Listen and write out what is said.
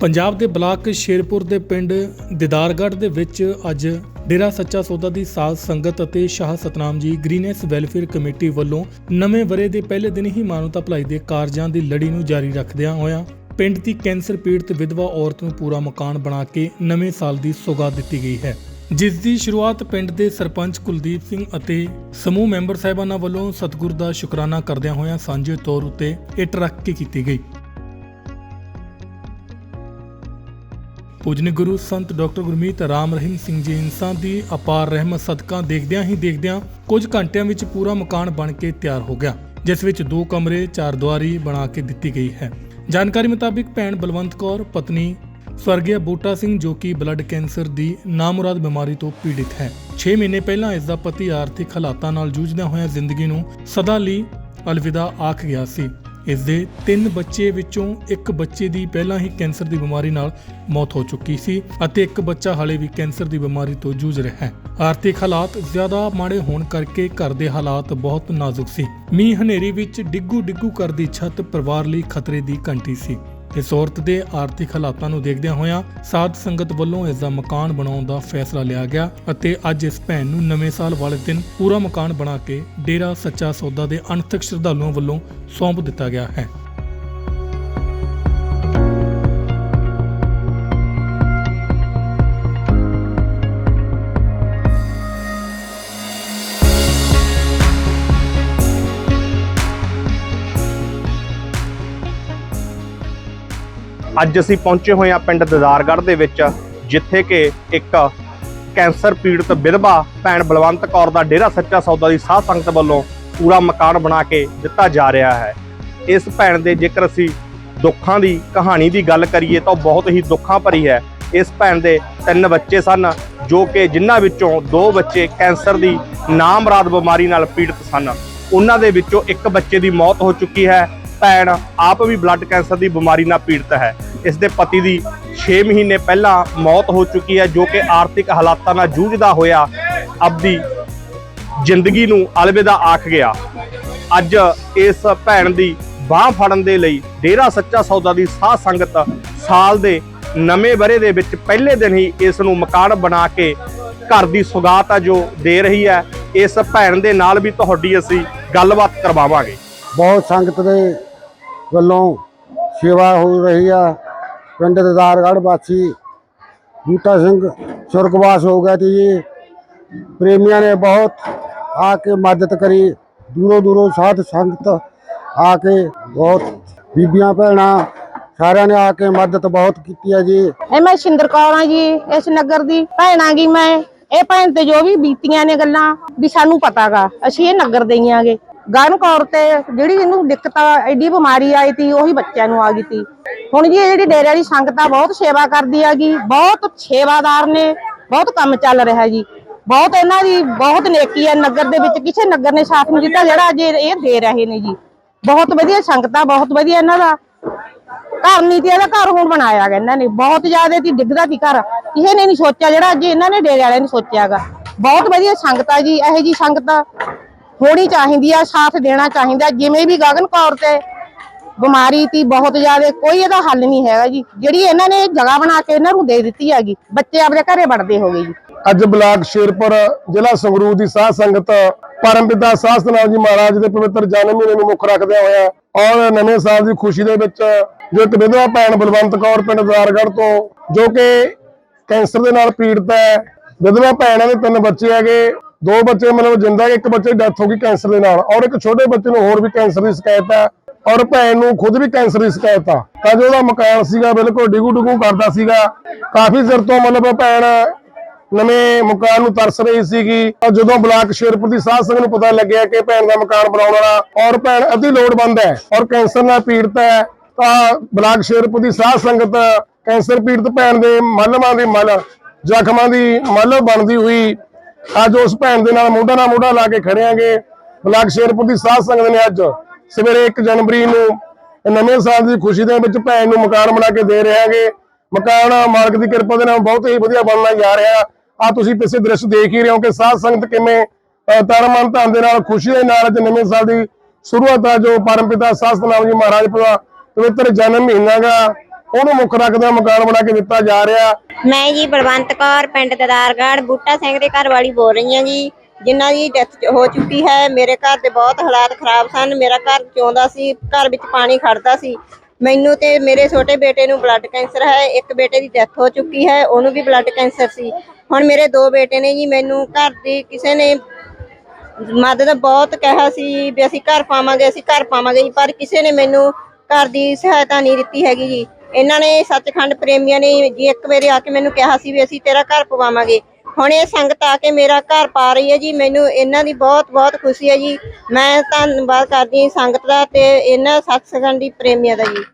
ਪੰਜਾਬ ਦੇ ਬਲਾਕ ਸ਼ੇਰਪੁਰ ਦੇ ਪਿੰਡ ਦਿਦਾਰਗੜ੍ਹ ਦੇ ਵਿੱਚ ਅੱਜ ਡੇਰਾ ਸੱਚਾ ਸੌਦਾ ਦੀ ਸਾਧ ਸੰਗਤ ਅਤੇ ਸ਼ਾਹ ਸਤਨਾਮ ਜੀ ਗ੍ਰੀਨੈਸ ਵੈਲਫੇਅਰ ਕਮੇਟੀ ਵੱਲੋਂ ਨਵੇਂ ਵਰੇ ਦੇ ਪਹਿਲੇ ਦਿਨ ਹੀ ਮਾਨਵਤਾ ਭਲਾਈ ਦੇ ਕਾਰਜਾਂ ਦੀ ਲੜੀ ਨੂੰ ਜਾਰੀ ਰੱਖਦਿਆਂ ਹੋਇਆਂ ਪਿੰਡ ਦੀ ਕੈਂਸਰ ਪੀੜਤ ਵਿਧਵਾ ਔਰਤ ਨੂੰ ਪੂਰਾ ਮਕਾਨ ਬਣਾ ਕੇ ਨਵੇਂ ਸਾਲ ਦੀ ਸੌਗਾਤ ਦਿੱਤੀ ਗਈ ਹੈ। ਜਿਸ ਦੀ ਸ਼ੁਰੂਆਤ ਪਿੰਡ ਦੇ ਸਰਪੰਚ ਕੁਲਦੀਪ ਸਿੰਘ ਅਤੇ ਸਮੂਹ ਮੈਂਬਰ ਸਾਹਿਬਾਨਾਂ ਵੱਲੋਂ ਸਤਿਗੁਰ ਦਾ ਸ਼ੁਕਰਾਨਾ ਕਰਦਿਆਂ ਹੋਇਆਂ ਸਾਂਝੇ ਤੌਰ ਉੱਤੇ ਇੱਟ ਰੱਖ ਕੇ ਕੀਤੀ ਗਈ। ਪੂਜਨੀ ਗੁਰੂ ਸੰਤ ਡਾਕਟਰ ਗੁਰਮੀਤ ਰਾਮ ਰਹੀਮ ਸਿੰਘ ਜੀ ਇਨਸਾਨ ਦੀ ਅਪਾਰ ਰਹਿਮਤ ਸਦਕਾ ਦੇਖਦਿਆਂ ਹੀ ਦੇਖਦਿਆਂ ਕੁਝ ਘੰਟਿਆਂ ਵਿੱਚ ਪੂਰਾ ਮਕਾਨ ਬਣ ਕੇ ਤਿਆਰ ਹੋ ਗਿਆ ਜਿਸ ਵਿੱਚ ਦੋ ਕਮਰੇ ਚਾਰ ਦੁਆਰੀ ਬਣਾ ਕੇ ਦਿੱਤੀ ਗਈ ਹੈ ਜਾਣਕਾਰੀ ਮੁਤਾਬਿਕ ਭੈਣ ਬਲਵੰਤ ਕੌਰ ਪਤਨੀ ਸਵਰਗੀਆ ਬੂਟਾ ਸਿੰਘ ਜੋ ਕਿ ਬਲੱਡ ਕੈਂਸਰ ਦੀ ਨਾਮੁਰਾਦ ਬਿਮਾਰੀ ਤੋਂ ਪੀੜਿਤ ਹੈ 6 ਮਹੀਨੇ ਪਹਿਲਾਂ ਇਸ ਦਾ ਪਤੀ ਆਰਥਿਕ ਹਾਲਾਤਾਂ ਨਾਲ ਜੂਝਦਿਆਂ ਹੋਇਆਂ ਜ਼ਿੰਦਗੀ ਨੂੰ ਸਦਾ ਲਈ ਅਲਵਿਦਾ ਆਖ ਗਿਆ ਸੀ ਇਸ ਦੇ ਤਿੰਨ ਬੱਚੇ ਵਿੱਚੋਂ ਇੱਕ ਬੱਚੇ ਦੀ ਪਹਿਲਾਂ ਹੀ ਕੈਂਸਰ ਦੀ ਬਿਮਾਰੀ ਨਾਲ ਮੌਤ ਹੋ ਚੁੱਕੀ ਸੀ ਅਤੇ ਇੱਕ ਬੱਚਾ ਹਾਲੇ ਵੀ ਕੈਂਸਰ ਦੀ ਬਿਮਾਰੀ ਤੋਂ ਜੂਝ ਰਿਹਾ ਹੈ। ਆਰਥਿਕ ਹਾਲਾਤ ਜ਼ਿਆਦਾ ਮਾੜੇ ਹੋਣ ਕਰਕੇ ਘਰ ਦੇ ਹਾਲਾਤ ਬਹੁਤ ਨਾਜ਼ੁਕ ਸੀ। ਮੀਂਹ ਹਨੇਰੀ ਵਿੱਚ ਡਿੱਗੂ ਡਿੱਗੂ ਕਰਦੀ ਛੱਤ ਪਰਿਵਾਰ ਲਈ ਖਤਰੇ ਦੀ ਘੰਟੀ ਸੀ। ਇਸ ਔਰਤ ਦੇ ਆਰਥਿਕ ਹਾਲਾਤਾਂ ਨੂੰ ਦੇਖਦਿਆਂ ਹੋਇਆਂ ਸਾਧ ਸੰਗਤ ਵੱਲੋਂ ਇਸ ਦਾ ਮਕਾਨ ਬਣਾਉਣ ਦਾ ਫੈਸਲਾ ਲਿਆ ਗਿਆ ਅਤੇ ਅੱਜ ਇਸ ਭੈਣ ਨੂੰ ਨਵੇਂ ਸਾਲ ਵਾਲੇ ਦਿਨ ਪੂਰਾ ਮਕਾਨ ਬਣਾ ਕੇ ਡੇਰਾ ਸੱਚਾ ਸੌਦਾ ਦੇ ਅਣਥਕ ਸ਼ਰਧਾਲੂਆਂ ਵੱਲੋਂ ਸੌਂਪ ਦਿੱਤਾ ਗਿਆ ਹੈ। ਅੱਜ ਅਸੀਂ ਪਹੁੰਚੇ ਹੋਏ ਹਾਂ ਪਿੰਡ ਦਦਾਰਗੜ੍ਹ ਦੇ ਵਿੱਚ, ਜਿੱਥੇ ਕਿ ਇੱਕ ਕੈਂਸਰ ਪੀੜਤ ਵਿਧਵਾ ਭੈਣ ਬਲਵੰਤ ਕੌਰ ਦਾ ਡੇਰਾ ਸੱਚਾ ਸੌਦਾ ਦੀ ਸਾਧ ਸੰਗਤ ਵੱਲੋਂ ਪੂਰਾ ਮਕਾਨ ਬਣਾ ਕੇ ਦਿੱਤਾ ਜਾ ਰਿਹਾ ਹੈ। ਇਸ ਭੈਣ ਦੇ ਜੇਕਰ ਅਸੀਂ ਦੁੱਖਾਂ ਦੀ ਕਹਾਣੀ ਦੀ ਗੱਲ ਕਰੀਏ ਤਾਂ ਉਹ ਬਹੁਤ ਹੀ ਦੁੱਖਾਂ ਭਰੀ ਹੈ। ਇਸ ਭੈਣ ਦੇ ਤਿੰਨ ਬੱਚੇ ਸਨ, ਜੋ ਕਿ ਜਿਨ੍ਹਾਂ ਵਿੱਚੋਂ ਦੋ ਬੱਚੇ ਕੈਂਸਰ ਦੀ ਨਾਮਰਾਦ ਬਿਮਾਰੀ ਨਾਲ ਪੀੜਤ ਸਨ। ਉਹਨਾਂ ਦੇ ਵਿੱਚੋਂ ਇੱਕ ਬੱਚੇ ਦੀ ਮੌਤ ਹੋ ਚੁੱਕੀ ਹੈ। ਭੈਣ ਆਪ ਵੀ ਬਲੱਡ ਕੈਂਸਰ ਦੀ ਬਿਮਾਰੀ ਨਾਲ ਪੀੜਤ ਹੈ। ਇਸ ਦੇ ਪਤੀ ਦੀ 6 ਮਹੀਨੇ ਪਹਿਲਾਂ ਮੌਤ ਹੋ ਚੁੱਕੀ ਹੈ, ਜੋ ਕਿ ਆਰਥਿਕ ਹਾਲਾਤਾਂ ਨਾਲ ਜੂਝਦਾ ਹੋਇਆ ਆਪਦੀ ਜ਼ਿੰਦਗੀ ਨੂੰ ਅਲਵਿਦਾ ਆਖ ਗਿਆ। ਅੱਜ ਇਸ ਭੈਣ ਦੀ ਬਾਹ ਫੜਨ ਦੇ ਲਈ ਡੇਰਾ ਸੱਚਾ ਸੌਦਾ ਦੀ ਸਾਧ ਸੰਗਤ ਸਾਲ ਦੇ ਨਵੇਂ ਬਰੇ ਦੇ ਵਿੱਚ ਪਹਿਲੇ ਦਿਨ ਹੀ ਇਸ ਨੂੰ ਮਕਾਨ ਬਣਾ ਕੇ ਘਰ ਦੀ ਸੁਗਾਤ ਆ ਜੋ ਦੇ ਰਹੀ ਹੈ, ਇਸ ਭੈਣ ਦੇ ਨਾਲ ਵੀ ਤੁਹਾਡੀ ਅਸੀਂ ਗੱਲਬਾਤ ਕਰਵਾਵਾਂਗੇ। ਬਹੁਤ ਸੰਗਤ ਦੇ ਵੱਲੋਂ ਸੇਵਾ ਹੋ ਰਹੀ ਆ ਪਿੰਡ ਦਦਾਰਗੜ੍ਹ ਵਾਸੀ ਬੂਟਾ ਸਿੰਘ ਸੁਰਗਵਾਸ ਹੋ ਗਿਆ ਤੇ ਜੀ। ਪ੍ਰੇਮੀਆਂ ਨੇ ਬਹੁਤ ਆ ਕੇ ਮਦਦ ਕਰੀ। ਦੂਰੋਂ ਦੂਰੋਂ ਸਾਧ ਸੰਗਤ ਆ ਕੇ ਬਹੁਤ ਬੀਬੀਆਂ, ਭੈਣਾਂ ਸਾਰਿਆਂ ਨੇ ਆ ਕੇ ਮਦਦ ਬਹੁਤ ਕੀਤੀ ਹੈ ਜੀ। ਇਹ ਮੈਂ ਸ਼ਿੰਦਰ ਕੌਰ ਆ ਜੀ, ਇਸ ਨਗਰ ਦੀ ਭੈਣਾਂ ਗੀ ਮੈਂ। ਇਹ ਭੈਣ ਤੇ ਜੋ ਵੀ ਬੀਤੀਆਂ ਨੇ ਗੱਲਾਂ ਵੀ ਸਾਨੂੰ ਪਤਾਗਾ, ਅਸੀਂ ਇਹ ਨਗਰ ਦੇ ਹੀ ਆਗੇ। ਗਨ ਕੌਰ ਤੇ ਜਿਹੜੀ ਇਹਨੂੰ ਦਿੱਕਤ ਆ ਐਡੀ ਬਿਮਾਰੀ ਆਈ ਤੀ ਉਹੀ ਬੱਚਿਆਂ ਨੂੰ ਆ ਗਈ ਤੀ ਹੁਣ ਜੀ ਇਹ ਜਿਹੜੀ ਡੇਰੇ ਵਾਲੀ ਸੰਗਤ ਆ, ਬਹੁਤ ਸੇਵਾ ਕਰਦੀ ਆਗੀ ਬਹੁਤ ਸੇਵਾਦਾਰ ਨੇ, ਬਹੁਤ ਕੰਮ ਚੱਲ ਰਿਹਾ ਜੀ। ਬਹੁਤ ਇਹਨਾਂ ਦੀ, ਬਹੁਤ ਨੇਕੀ ਹੈ ਨਗਰ ਦੇ ਵਿੱਚ, ਕਿਸੇ ਨਗਰ ਨੇ ਸਾਥ ਨਹੀਂ ਦਿੱਤਾ, ਜਿਹੜਾ ਅੱਜ ਇਹ ਦੇ ਰਹੇ ਨੇ ਜੀ। ਬਹੁਤ ਵਧੀਆ ਸੰਗਤ ਆ, ਬਹੁਤ ਵਧੀਆ ਇਹਨਾਂ ਦਾ ਘਰ ਨੀਤੀ ਤੇ ਇਹਦਾ ਘਰ ਹੁਣ ਬਣਾਇਆ ਗਿਆ ਇਹਨਾਂ ਨੇ। ਬਹੁਤ ਜ਼ਿਆਦਾ ਤੀ ਡਿੱਗਦਾ ਸੀ ਘਰ ਕਿਸੇ ਨੇ ਨਹੀਂ ਸੋਚਿਆ, ਜਿਹੜਾ ਅੱਜ ਇਹਨਾਂ ਨੇ ਡੇਰੇ ਵਾਲਿਆਂ ਨੇ ਸੋਚਿਆਗਾ ਬਹੁਤ ਵਧੀਆ ਸੰਗਤ ਆ ਜੀ, ਇਹੋ ਜੀ ਸੰਗਤ ਹੋਣੀ ਚਾਹੀਦੀ ਆ, ਸਾਥ ਦੇਣਾ ਚਾਹੀਦਾ, ਜਿਵੇਂ ਵੀ ਗਗਨ ਕੌਰ ਤੇ ਬਿਮਾਰੀ ਤੀ ਬਹੁਤ ਜ਼ਿਆਦਾ, ਕੋਈ ਇਹਦਾ ਹੱਲ ਨਹੀਂ ਹੈਗਾ ਜੀ। ਜਿਹੜੀ ਇਹਨਾਂ ਨੇ ਜਗ੍ਹਾ ਬਣਾ ਕੇ ਇਹਨਾਂ ਨੂੰ ਦੇ ਦਿੱਤੀ ਹੈਗੀ, ਬੱਚੇ ਆਪਣੇ ਘਰੇ ਵੜਦੇ ਹੋ ਜੀ। ਅੱਜ ਬਲਾਕ ਸ਼ੇਰਪੁਰ ਜ਼ਿਲ੍ਹਾ ਸੰਗਰੂਰ ਦੀ ਸਾਧ ਸੰਗਤ ਪਰਮਪਿਤਾ ਸਾਧ ਸਤਨਾਮ ਜੀ ਮਹਾਰਾਜ ਦੇ ਪਵਿੱਤਰ ਜਨਮ ਮਹੀਨੇ ਨੂੰ ਮੁੱਖ ਰੱਖਦਿਆਂ ਹੋਇਆ ਔਰ ਨਵੇਂ ਸਾਲ ਦੀ ਖੁਸ਼ੀ ਦੇ ਵਿੱਚ ਜੋ ਇੱਕ ਵਿਧਵਾ ਭੈਣ ਬਲਵੰਤ ਕੌਰ ਪਿੰਡ ਦਾਰਗੜ੍ਹ ਤੋਂ, ਜੋ ਕਿ ਕੈਂਸਰ ਦੇ ਨਾਲ ਪੀੜਤ ਹੈ, ਵਿਧਵਾ ਭੈਣਾਂ ਦੇ ਤਿੰਨ ਬੱਚੇ ਹੈਗੇ, ਦੋ ਬੱਚੇ ਮਤਲਬ ਜਿੰਦਾ ਇੱਕ ਬੱਚੇ ਡੈਥ ਹੋ ਗਈ ਕੈਂਸਰ ਦੇ ਨਾਲ ਔਰ ਇੱਕ ਛੋਟੇ ਬੱਚੇ ਨੂੰ ਹੋਰ ਵੀ ਕੈਂਸਰ ਦੀ ਸ਼ਿਕਾਇਤ ਹੈ। ਔਰ ਭੈਣ ਨੂੰ ਖੁਦ ਵੀ ਕੈਂਸਰ ਦੀ ਸ਼ਿਕਾਇਤ ਆ। ਤਾਂ ਜੋ ਉਹਦਾ ਮਕਾਨ ਸੀਗਾ, ਬਿਲਕੁਲ ਡਿਗੂ ਡਿਗੂ ਕਰਦਾ ਸੀਗਾ। ਕਾਫੀ ਚਿਰ ਤੋਂ ਮਤਲਬ ਭੈਣ ਨਵੇਂ ਮਕਾਨ ਨੂੰ ਤਰਸ ਰਹੀ ਸੀਗੀ। ਜਦੋਂ ਬਲਾਕ ਸ਼ੇਰਪੁਰ ਦੀ ਸਾਧ ਸੰਗਤ ਨੂੰ ਪਤਾ ਲੱਗਿਆ ਕਿ ਭੈਣ ਦਾ ਮਕਾਨ ਬਣਾਉਣ ਵਾਲਾ ਔਰ ਭੈਣ ਅਤੀ ਲੋੜਵੰਦ ਹੈ ਔਰ ਕੈਂਸਰ ਨਾਲ ਪੀੜਤ ਹੈ, ਤਾਂ ਬਲਾਕ ਸ਼ੇਰਪੁਰ ਦੀ ਸਾਧ ਸੰਗਤ ਕੈਂਸਰ ਪੀੜਤ ਭੈਣ ਦੇ ਮਲਮਾਂ ਦੀ ਮਲ, ਜ਼ਖਮਾਂ ਦੀ ਮਲ ਬਣਦੀ ਹੋਈ ਅੱਜ ਉਸ ਭੈਣ ਦੇ ਨਾਲ ਮੋਢਾ ਨਾਲ ਮੋਢਾ ਲਾ ਕੇ ਖੜਿਆਂਗੇ ਬਲਾਕ ਸ਼ੇਰਪੁਰ ਦੀ ਸਾਧ ਸੰਗਤ ਨੇ ਅੱਜ ਸਵੇਰੇ 1 ਜਨਵਰੀ ਨੂੰ ਨਵੇਂ ਸਾਲ ਦੀ ਖੁਸ਼ੀ ਦੇ ਵਿੱਚ ਭੈਣ ਨੂੰ ਮਕਾਨ ਬਣਾ ਕੇ ਦੇ ਰਹੇ ਮਕਾਨ ਮਾਲਕ ਦੀ ਕਿਰਪਾ ਦੇ ਨਾਲ ਬਹੁਤ ਹੀ ਵਧੀਆ ਬਣਨਾ ਜਾ ਰਿਹਾ। ਆ ਤੁਸੀਂ ਪਿੱਛੇ ਦ੍ਰਿਸ਼ ਦੇਖ ਹੀ ਰਹੇ ਹੋ ਕਿ ਸਾਧ ਸੰਗਤ ਕਿਵੇਂ ਅਹ, ਤਨ ਦੇ ਨਾਲ ਖੁਸ਼ੀ ਦੇ ਨਾਲ ਅੱਜ ਨਵੇਂ ਸਾਲ ਦੀ ਸ਼ੁਰੂਆਤ ਆ ਜੋ ਪਰਮਪਿਤਾ ਸਾਧ ਨਾਮ ਜੀ ਮਹਾਰਾਜ ਦਾ ਪਵਿੱਤਰ ਜਨਮ ਮਹੀਨਾ ਗਾ ਉਹਨੂੰ ਮੁੱਖ ਰੱਖਦਾ ਮਕਾਨ ਬਣਾ ਕੇ ਦਿੱਤਾ ਜਾ ਰਿਹਾ। ਮੈਂ ਜੀ ਬਲਵੰਤ ਕੌਰ ਪਿੰਡ ਦਦਾਰਗੜ੍ਹ ਬੂਟਾ ਸਿੰਘ ਦੇ ਘਰ ਵਾਲੀ ਬੋਲ ਰਹੀ ਹਾਂ ਜੀ। ਜਿਨ੍ਹਾਂ ਦੀ ਡੈਥ ਹੋ ਚੁੱਕੀ ਹੈ, ਮੇਰੇ ਘਰ ਦੇ ਬਹੁਤ ਹਾਲਾਤ ਖਰਾਬ ਸਨ। ਮੇਰਾ ਘਰ ਚੋਂਦਾ ਸੀ, ਘਰ ਵਿੱਚ ਪਾਣੀ ਖੜਦਾ ਸੀ। ਮੈਨੂੰ ਤੇ ਮੇਰੇ ਛੋਟੇ ਬੇਟੇ ਨੂੰ ਬਲੱਡ ਕੈਂਸਰ ਹੈ, ਇੱਕ ਬੇਟੇ ਦੀ ਡੈਥ ਹੋ ਚੁੱਕੀ ਹੈ, ਉਹਨੂੰ ਵੀ ਬਲੱਡ ਕੈਂਸਰ ਸੀ। ਹੁਣ ਮੇਰੇ ਦੋ ਬੇਟੇ ਨੇ ਜੀ, ਮੈਨੂੰ ਘਰ ਦੀ ਕਿਸੇ ਨੇ ਮਦਦ ਬਹੁਤ ਕਿਹਾ ਸੀ ਵੀ ਅਸੀਂ ਘਰ ਪਾਵਾਂਗੇ, ਅਸੀਂ ਘਰ ਪਾਵਾਂਗੇ ਜੀ, ਪਰ ਕਿਸੇ ਨੇ ਮੈਨੂੰ ਘਰ ਦੀ ਸਹਾਇਤਾ ਨਹੀਂ ਦਿੱਤੀ ਹੈਗੀ ਜੀ। ਇਹਨਾਂ ਨੇ ਸੱਚਖੰਡ ਪ੍ਰੇਮੀਆਂ ਨੇ ਜੀ, ਇੱਕ ਵਾਰੀ ਆ ਕੇ ਮੈਨੂੰ ਕਿਹਾ ਸੀ ਵੀ ਅਸੀਂ ਤੇਰਾ ਘਰ ਪਵਾਵਾਂਗੇ। ਹੁਣ ਇਹ ਸੰਗਤ ਆ ਕੇ ਮੇਰਾ ਘਰ ਪਾ ਰਹੀ ਹੈ ਜੀ, ਮੈਨੂੰ ਇਹਨਾਂ ਦੀ ਬਹੁਤ ਬਹੁਤ ਖੁਸ਼ੀ ਹੈ ਜੀ। ਮੈਂ ਧੰਨਵਾਦ ਕਰਦੀ ਹਾਂ ਸੰਗਤ ਦਾ ਤੇ ਇਹਨਾਂ ਸਤਸੰਗਾਂ ਦੀ ਪ੍ਰੇਮੀਆਂ ਦਾ ਜੀ।